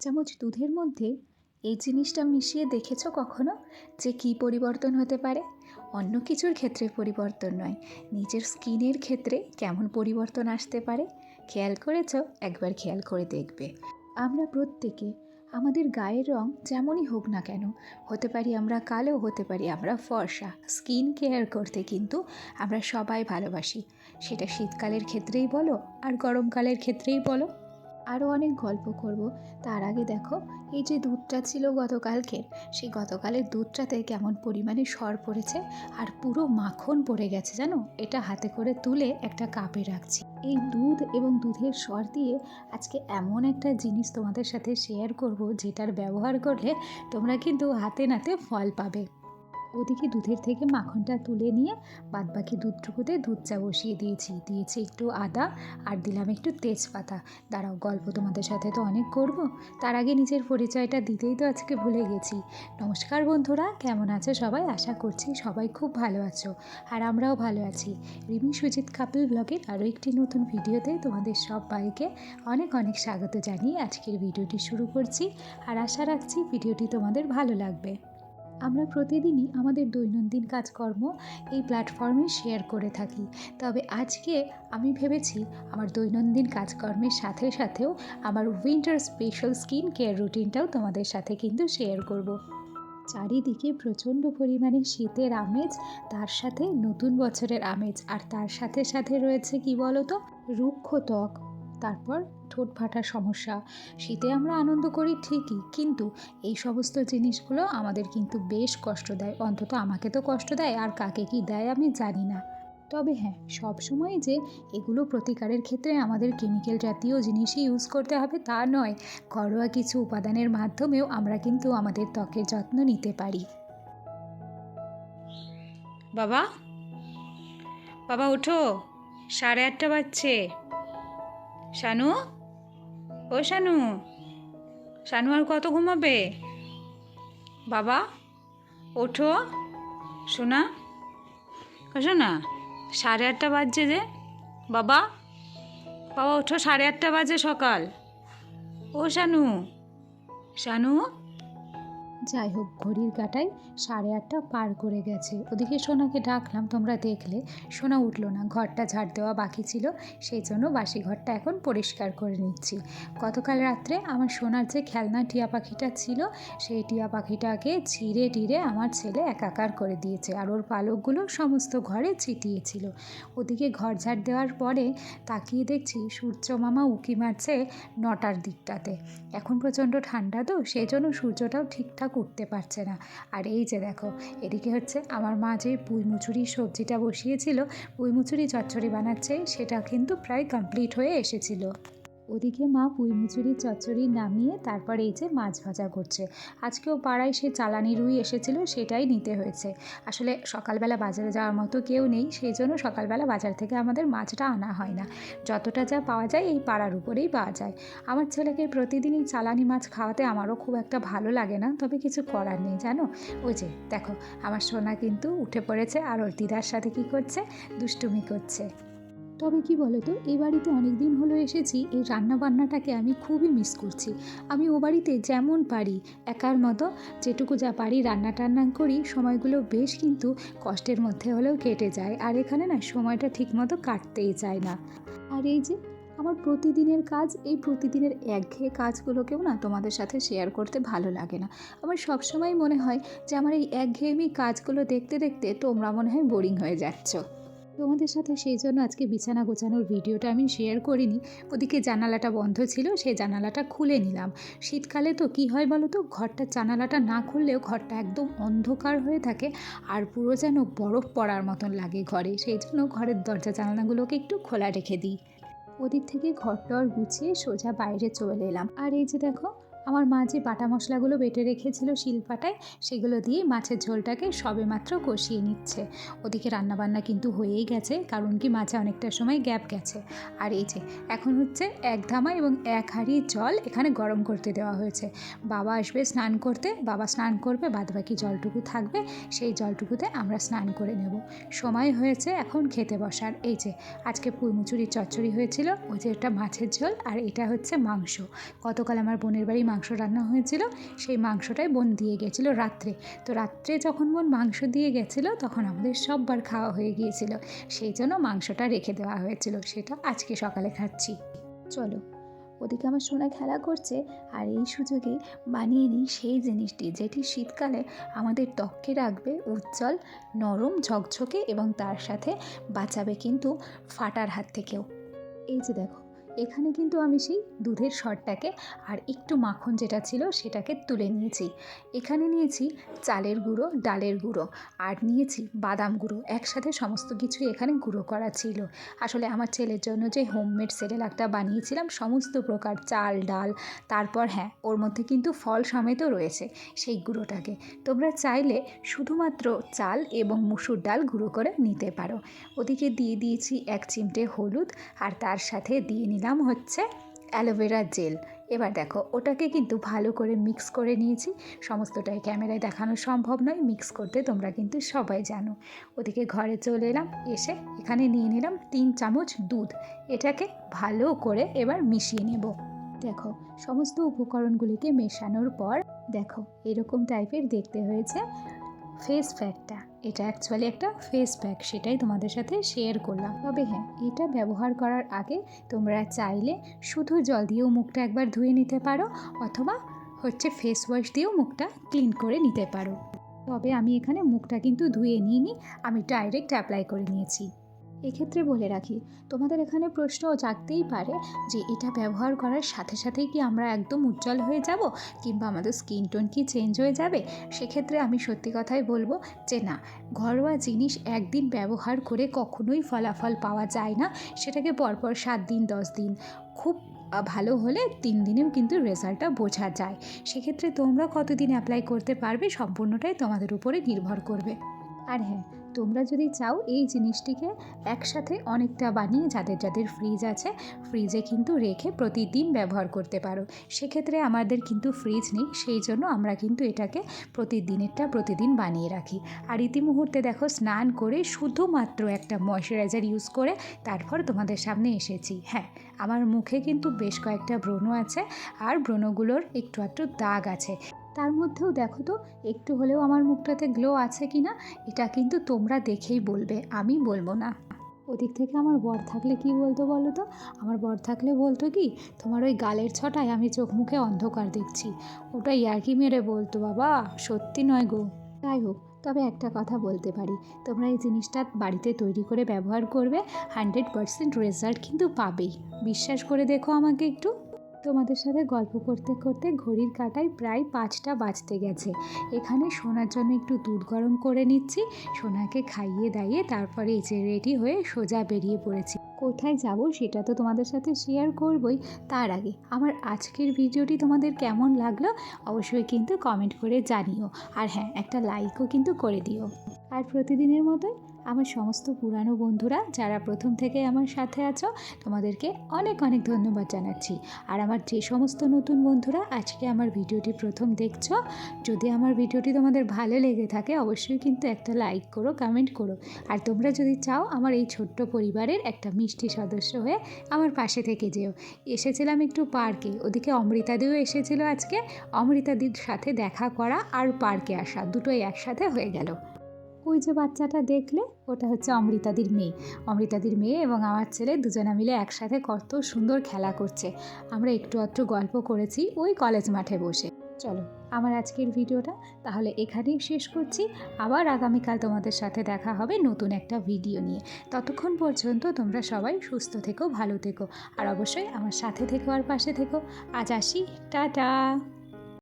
চামচ দুধের মধ্যে এই জিনিসটা মিশিয়ে দেখেছ কখনো? যে কী পরিবর্তন হতে পারে? অন্য কিছুর ক্ষেত্রে পরিবর্তন নয়। নিজের স্কিনের ক্ষেত্রে কেমন পরিবর্তন আসতে পারে? খেয়াল করেছ? একবার খেয়াল করে দেখবে। আমরা প্রত্যেকে, আমাদের গায়ের রং যেমনই হোক না কেন, হতে পারি আমরা কালো, হতে পারি আমরা ফর্সা। স্কিন কেয়ার করতে কিন্তু আমরা সবাই ভালোবাসি। সেটা শীতকালের ক্ষেত্রেই বলো আর গরমকালের ক্ষেত্রেই বলো। আরও অনেক গল্প করব। তার আগে দেখো, এই যে দুধটা ছিল গতকালকের সেই গতকালের দুধটাতে কেমন পরিমাণে সর পড়েছে আর পুরো মাখন পড়ে গেছে জানো? এটা হাতে করে তুলে একটা কাপে রাখছি। এই দুধ এবং দুধের সর দিয়ে আজকে এমন একটা জিনিস তোমাদের সাথে শেয়ার করব যেটার ব্যবহার করলে তোমরা কিন্তু হাতে নাতে ফল পাবে। ওদিকে দুধের থেকে মাখনটা তুলে নিয়ে বাদবাকি দুধটুকুতে দুধ চা বসিয়ে দিয়েছি। দিয়েছি একটু আদা আর দিলাম একটু তেজপাতা। দাঁড়াও, গল্প তোমাদের সাথে তো অনেক করব। তার আগে নিজের পরিচয়টা দিতেই তো আজকে ভুলে গেছি। নমস্কার বন্ধুরা, কেমন আছে সবাই? আশা করছি সবাই খুব ভালো আছো আর আমরাও ভালো আছি। রিমি সুজিত কাপিল ব্লগের আরও একটি নতুন ভিডিওতে তোমাদের সবাইকে অনেক অনেক স্বাগত জানিয়ে আজকের ভিডিওটি শুরু করছি। আর আশা রাখছি ভিডিওটি তোমাদের ভালো লাগবে। আমরা প্রতিদিনই আমাদের দৈনন্দিন কাজকর্ম এই প্ল্যাটফর্মে শেয়ার করে থাকি। তবে আজকে আমি ভেবেছি আমার দৈনন্দিন কাজকর্মের সাথে সাথেও আমার উইন্টার স্পেশাল স্কিন কেয়ার রুটিনটাও তোমাদের সাথে কিন্তু শেয়ার করব। চারিদিকে প্রচণ্ড পরিমাণে শীতের আমেজ, তার সাথে নতুন বছরের আমেজ, আর তার সাথে সাথে রয়েছে কি বলতো? রুক্ষ ত্বক। তারপর ঠোঁট ফাটার সমস্যা। শীতে আমরা আনন্দ করি ঠিকই, কিন্তু এই সমস্ত জিনিসগুলো আমাদের কিন্তু বেশ কষ্ট দেয়। অন্তত আমাকে তো কষ্ট দেয়, আর কাকে কি দেয় আমি জানি না। তবে হ্যাঁ সবসময় যে এগুলো প্রতিকারের ক্ষেত্রে আমাদের কেমিক্যাল জাতীয় জিনিসই ইউজ করতে হবে তা নয়। ঘরোয়া কিছু উপাদানের মাধ্যমেও আমরা কিন্তু আমাদের ত্বকের যত্ন নিতে পারি। বাবা? বাবা, ওঠো। সাড়ে আটটা বাজছে। শানু? ও শানু শানু আর কত ঘুমাবে? বাবা, ওঠো। শোনা শোনা সাড়ে আটটা বাজছে যে। বাবা বাবা, ওঠো, সাড়ে আটটা বাজে সকাল। ও শানু শানু? যাই হোক ঘড়ির কাটায় সাড়ে আটটা পার করে গেছে। ওদিকে সোনাকে ডাকলাম, তোমরা দেখলে? সোনা উঠল না, ঘরটা ঝাড় দেওয়া বাকি ছিল, সেই জন্য বাসি ঘরটা এখন পরিষ্কার করে নিচ্ছি। গতকাল রাত্রে আমার সোনার যে খেলনা টিয়া পাখিটা ছিল, সেই টিয়া পাখিটাকে ছিঁড়ে টিড়ে আমার ছেলে একাকার করে দিয়েছে আর ওর পালকগুলো সমস্ত ঘরে ছিটিয়েছিল। ওদিকে ঘর ঝাড় দেওয়ার পরে তাকিয়ে দেখছি সূর্য মামা উকি মারছে নটার দিকটাতে। এখন প্রচণ্ড ঠান্ডা তো, সেই জন্য সূর্যটাও ঠিকঠাক উঠতে পারছে না। আর এই যে দেখো, এদিকে হচ্ছে আমার মা যে পুঁই মুচুরি সবজিটা বসিয়েছিল, পুঁই মুচুরি চচ্চড়ি বানাচ্ছে, সেটা কিন্তু প্রায় কমপ্লিট হয়ে এসেছিল। ওদিকে মা পুঁই মুচুরি চচ্চড়ি নামিয়ে তারপরে এই যে মাছ ভাজা করছে। আজকেও পাড়ায় সে চালানি রুই এসেছিল, সেটাই নিতে হয়েছে। আসলে সকালবেলা বাজারে যাওয়ার মতো কেউ নেই, সেই জন্য সকালবেলা বাজার থেকে আমাদের মাছটা আনা হয় না। যতটা যা পাওয়া যায় এই পাড়ার উপরেই পাওয়া যায়। আমার ছেলেকে প্রতিদিনই চালানি মাছ খাওয়াতে আমারও খুব একটা ভালো লাগে না, তবে কিছু করার নেই, জানো? ওই যে, দেখো, আমার সোনা কিন্তু উঠে পড়েছে, আর ওর দিদার সাথে কি করছে? দুষ্টুমি করছে। তবে কি বলো তো এই বাড়িতে অনেক দিন হলো এসেছি, এই রান্না বান্নাটাকে আমি খুবই মিস করছি। আমি ও বাড়িতে যেমন পারি, একার মতো যেটুকু যা পারি রান্না টান্না করি, সময়গুলো বেশ কিন্তু কষ্টের মধ্যে হলেও কেটে যায়, আর এখানে না সময়টা ঠিকমতো কাটতেই চায় না। আর এই যে, আমার প্রতিদিনের কাজ, এই প্রতিদিনের একঘেয়ে কাজগুলোকেও না তোমাদের সাথে শেয়ার করতে ভালো লাগে না। আমার সবসময় মনে হয় যে, আমার এই একঘেয়েমি কাজগুলো দেখতে দেখতে তোমরা মনে হয় বোরিং হয়ে যাচ্ছ। তোমাদের সাথে সেই জন্য আজকে বিছানা গোছানোর ভিডিওটা আমি শেয়ার করিনি। ওদিকে জানালাটা বন্ধ ছিল, সেই জানালাটা খুলে নিলাম। শীতকালে তো কি হয় বলো তো ঘরটার জানালাটা না খুললেও ঘরটা একদম অন্ধকার হয়ে থাকে আর পুরো যেন বরফ পড়ার মতন লাগে ঘরে। সেই জন্য ঘরের দরজা জানালাগুলোকে একটু খোলা রেখে দিই। ওদিক থেকে ঘরটর গুছিয়ে সোজা বাইরে চলে এলাম। আর এই যে দেখো আমার মা যে বাটা মশলাগুলো বেটে রেখেছিল শিলপাটায়, সেগুলো দিয়ে মাছের ঝোলটাকে সবে মাত্র কষিয়ে নিচ্ছে। ওদিকে রান্নাবান্না কিন্তু হয়েই গেছে, কারণ কি মাছে অনেকটা সময় গ্যাপ গেছে। আর এই যে, এখন হচ্ছে এক ধামা এবং এক হাঁড়ি জল এখানে গরম করতে দেওয়া হয়েছে। বাবা আসবে স্নান করতে, বাবা স্নান করবে, বাদবাকি জলটুকু থাকবে, সেই জলটুকুতে আমরা স্নান করে নেব। সময় হয়েছে এখন খেতে বসার। এই যে, আজকে পুঁই মুচুরির চচ্চড়ি হয়েছিল, ওই যে এটা মাছের ঝোল, আর এটা হচ্ছে মাংস। গতকাল আমার বোনের বাড়ি মাংস মাংস রান্না হয়েছিল, সেই মাংসটাই বোন দিয়ে গেছিল রাত্রে। তো রাত্রে যখন বোন মাংস দিয়ে গেছিল, তখন আমাদের সববার খাওয়া হয়ে গিয়েছিল। সেই জন্য মাংসটা রেখে দেওয়া হয়েছিল, সেটা আজকে সকালে খাচ্ছি। চলো, ওদিকে আমার সোনা খেলা করছে আর এই সুযোগে বানিয়ে নিই সেই জিনিসটি, যেটি শীতকালে আমাদের ত্বককে রাখবে উজ্জ্বল, নরম, ঝকঝকে এবং তার সাথে বাঁচাবে কিন্তু ফাটার হাত থেকেও। এই যে দেখো এখানে কিন্তু আমি সেই দুধের সরটাকে আর একটু মাখন যেটা ছিল সেটাকে তুলে নিয়েছি। এখানে নিয়েছি চালের গুঁড়ো, ডালের গুঁড়ো আর নিয়েছি বাদাম গুঁড়ো। একসাথে সমস্ত কিছু এখানে গুঁড়ো করা ছিল। আসলে আমার ছেলের জন্য যে হোমমেড সেরেলাকটা বানিয়েছিলাম সমস্ত প্রকার চাল, ডাল, তারপর হ্যাঁ ওর মধ্যে কিন্তু ফল সমেতও রয়েছে সেই গুঁড়োটাকে। তোমরা চাইলে শুধুমাত্র চাল এবং মুসুর ডাল গুঁড়ো করে নিতে পারো। ওদিকে দিয়ে দিয়েছি এক চিমটে হলুদ আর তার সাথে দিয়ে নিলাম হচ্ছে অ্যালোভেরা জেল। এবার দেখো, ওটাকে কিন্তু ভালো করে মিক্স করে নিয়েছি। সমস্তটাই ক্যামেরায় দেখানো সম্ভব নয়, মিক্স করতে তোমরা কিন্তু সবাই জানো। ওদিকে ঘরে চলে এলাম, এসে এখানে নিয়ে নিলাম তিন চামচ দুধ। এটাকে ভালো করে এবার মিশিয়ে নেব। দেখো, সমস্ত উপকরণগুলিকে মেশানোর পর, দেখো, এরকম টাইপের দেখতে হয়েছে। ফেস প্যাকটা এটা অ্যাকচুয়ালি একটা ফেস প্যাক সেটাই তোমাদের সাথে শেয়ার করলাম। তবে হ্যাঁ এটা ব্যবহার করার আগে তোমরা চাইলে শুধু জল দিয়েও মুখটা একবার ধুয়ে নিতে পারো, অথবা হচ্ছে ফেস ওয়াশ দিয়েও মুখটা ক্লিন করে নিতে পারো। তবে আমি এখানে মুখটা কিন্তু ধুয়ে নিইনি, আমি ডাইরেক্ট অ্যাপ্লাই করে নিয়েছি। এক্ষেত্রে বলে রাখি, তোমাদের এখানে প্রশ্ন জাগতেই পারে যে এটা ব্যবহার করার সাথে সাথেই কি আমরা একদম উজ্জ্বল হয়ে যাব কিংবা আমাদের স্কিন টোন কি চেঞ্জ হয়ে যাবে? সেক্ষেত্রে আমি সত্যি কথাই বলব যে না, ঘরোয়া জিনিস একদিন ব্যবহার করে কখনোই ফলাফল পাওয়া যায় না। সেটাকে পরপর সাত দিন, দশ দিন, খুব ভালো হলে তিন দিনেও কিন্তু রেজাল্টটা বোঝা যায়। সেক্ষেত্রে তোমরা কতদিন অ্যাপ্লাই করতে পারবে সম্পূর্ণটাই তোমাদের উপরে নির্ভর করবে। আর হ্যাঁ তোমরা যদি চাও এই জিনিসটিকে একসাথে অনেকটা বানিয়ে, যাদের যাদের ফ্রিজ আছে ফ্রিজে কিন্তু রেখে প্রতিদিন ব্যবহার করতে পারো। সেক্ষেত্রে আমাদের কিন্তু ফ্রিজ নেই, সেই জন্য আমরা কিন্তু এটাকে প্রতিদিনেরটা প্রতিদিন বানিয়ে রাখি। আর ইতিমুহূর্তে দেখো স্নান করে শুধুমাত্র একটা ময়শ্চারাইজার ইউজ করে তারপর তোমাদের সামনে এসেছি। হ্যাঁ আমার মুখে কিন্তু বেশ কয়েকটা ব্রণ আছে, আর ব্রণগুলোর একটু একটু দাগ আছে। তার মধ্যেও দেখো তো, একটু হলেও আমার মুখটাতে গ্লো আছে কি না এটা কিন্তু তোমরা দেখেই বলবে, আমি বলব না। ওদিক থেকে আমার বর থাকলে কি বলতো বলো তো? আমার বর থাকলে বলতো কি, তোমার ওই গালের ছটায় আমি চোখ মুখে অন্ধকার দেখছি, ওটা ইয়ার্কি মেরে বলতো বাবা, সত্যি নয় গো। যাই হোক, তবে একটা কথা বলতে পারি, তোমরা এই জিনিসটা বাড়িতে তৈরি করে ব্যবহার করবে হান্ড্রেড পারসেন্ট রেজাল্ট কিন্তু পাবেই। বিশ্বাস করে দেখো আমাকে একটু। তোমাদের সাথে গল্প করতে করতে ঘড়ির কাঁটায় প্রায় পাঁচটা বাজতে গেছে। এখানে সোনার জন্য একটু দুধ গরম করে নিচ্ছি, সোনাকে খাইয়ে দাইয়ে তারপরে এই যে রেডি হয়ে সোজা বেরিয়ে পড়েছি। কোথায় যাব সেটা তো তোমাদের সাথে শেয়ার করবই। তার আগে, আমার আজকের ভিডিওটি তোমাদের কেমন লাগল অবশ্যই কিন্তু কমেন্ট করে জানিও। আর হ্যাঁ একটা লাইকও কিন্তু করে দিও। আর প্রতিদিনের মতোই আমার সমস্ত পুরানো বন্ধুরা, যারা প্রথম থেকে আমার সাথে আছো, তোমাদেরকে অনেক অনেক ধন্যবাদ জানাচ্ছি। আর আমার যে সমস্ত নতুন বন্ধুরা, আজকে আমার ভিডিওটি প্রথম দেখছ, যদি আমার ভিডিওটি তোমাদের ভালো লেগে থাকে, অবশ্যই কিন্তু একটা লাইক করো, কমেন্ট করো। আর তোমরা যদি চাও আমার এই ছোট্ট পরিবারের একটা মিষ্টি সদস্য হয়ে আমার পাশে থেকে যেও। এসেছিলাম একটু পার্কে, ওদিকে অমৃতাদিও এসেছিল আজকে, অমৃতাদির সাথে দেখা করা আর পার্কে আসা, দুটোই একসাথে হয়ে গেল। ওই যে বাচ্চাটা দেখলে, ওটা হচ্ছে অমৃতাদির মেয়ে। অমৃতাদির মেয়ে এবং আমার ছেলে দুজনে মিলে একসাথে কত সুন্দর খেলা করছে। আমরা একটু আধটু গল্প করেছি ওই কলেজ মাঠে বসে। চলো, আমার আজকের ভিডিওটা তাহলে এখানেই শেষ করছি। আবার আগামীকাল তোমাদের সাথে দেখা হবে নতুন একটা ভিডিও নিয়ে। ততক্ষণ পর্যন্ত তোমরা সবাই সুস্থ থেকো, ভালো থেকো। আর অবশ্যই আমার সাথে থেকো, আর পাশে থেকো। আজ আসি। টাটা!